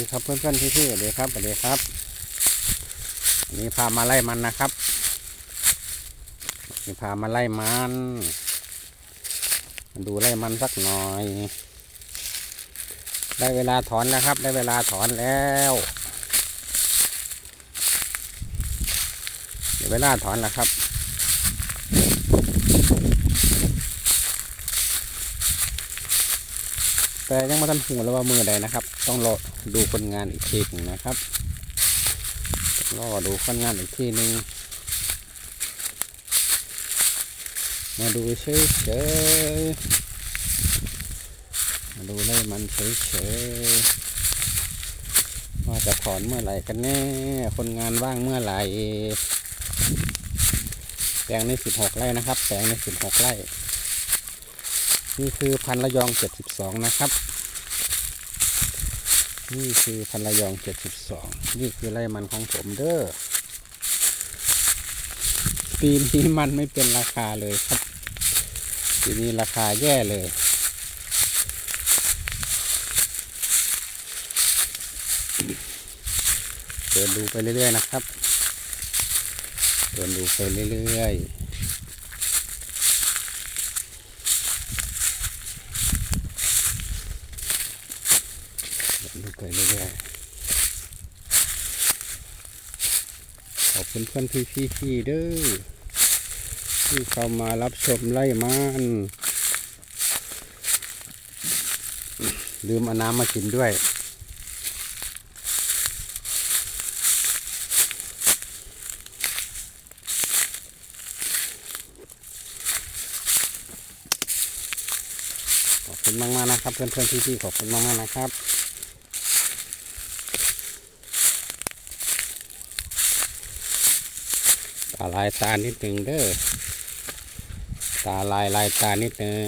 ดีครับเพื่อนๆพี่ๆสวัสดีครับสวัสดีครับนนี้พามาไล่มันนะครับนนี้พามาไล่มัน ดูไล่มันสักหน่อย ได้เวลาถอนแล้วครับ ได้เวลาถอนแล้วได้เวลาถอนแล้วครับ แต่ยังไม่ทันหูแล้วว่ามือใดนะครับ ต้องรอดูคนงานอีกทีหนึ่งนะครับรอดูคนงานอีกทีหนึ่งมาดูเฉยเฉยๆมาดูเลยมันเฉยเฉยๆว่าจะถอนเมื่อไหร่กันแน่ คนงานว่างเมื่อไหร่แปลงในสิบหกไร่นะครับแปลงในสิบหกไร่ นี่คือพันระยอง72นะครับ นี่คือพันระยอง72นี่คือไร่มันของผมเด้อปีนี้มันไม่เป็นราคาเลยครับปีนี้ราคาแย่เลยเดินดูไปเรื่อยๆนะครับเดินดูไปเรื่อยๆ ดู ไปเรื่อยๆขอบคุณเพื่อนพี่พี่พี่ๆเด้อที่เข้ามารับชมไล่มันลืมเอาน้ำมากินด้วยขอบคุณมากๆนะครับ เพื่อนเพื่อนพี่พี่ๆขอบคุณมากๆนะครับาลายตานิดหนึ่งเด้อตาลายลายตานิดหนึ่ง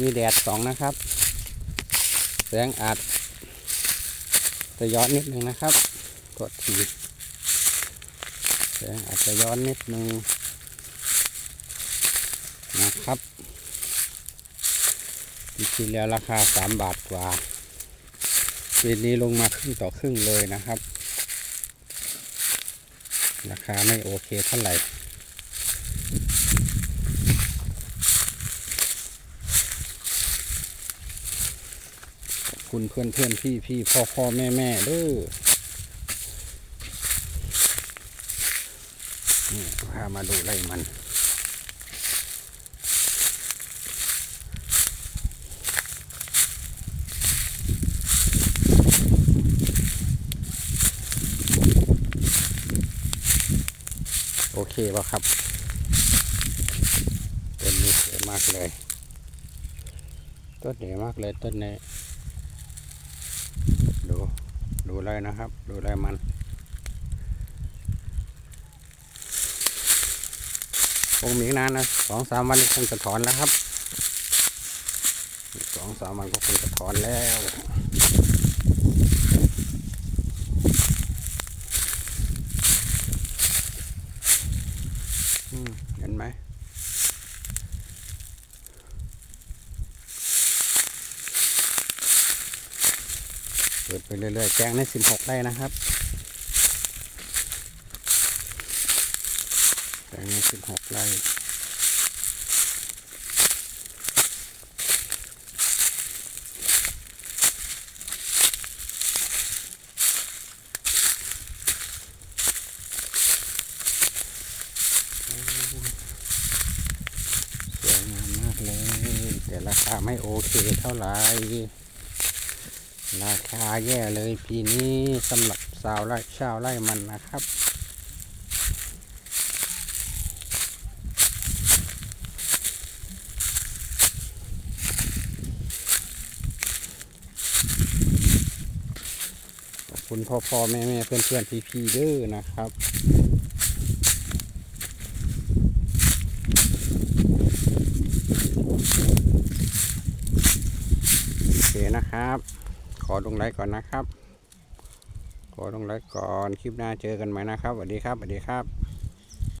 มีแดดสองนะครับ แสงอาจจะย้อนนิดหนึ่งนะครับ กดทีแสงอาจจะย้อนนิดหนึ่ง นะครับจริงๆแล้วราคาสามบาทกว่าปีนี้ลงมาครึ่งต่อครึ่งเลยนะครับ ราคาไม่โอเคเท่าไหร่คุณเพื่อนเพื่อนพี่พี่พ่อพ่อแม่แม่เด้อนี่พามาดูไรมัน เคป่ะครับต้นนี้สวยมากเลย ต้นนี้มากเลยต้นนี้ดูดูไรนะครับ ดูไรมันคงมีอีกนานนะสองสามวันคงจะถอนแล้วครับสองสามวันก็คงจะถอนแล้ว เห็นไหมเปิดไปเรื่อยๆแจ้งในสิบหกได้นะครับแจ้งในสิบหกไร่สวยงามมากเลย แต่ ราคาไม่โอเคเท่าไหร่ ราคาแย่เลยปีนี้สำหรับสาวไร่ชาวไร่มันนะครับขอบคุณพ่อพ่อแม่แม่เพื่อนเพื่อนพี่พี่เด้อนะครับ โอเค นะครับ ขอลงไลค์ก่อนนะครับขขอลงไลค์ก่อน คลิปหน้าเจอกันใหม่นะครับสวัสดีครับสวัสดีครับ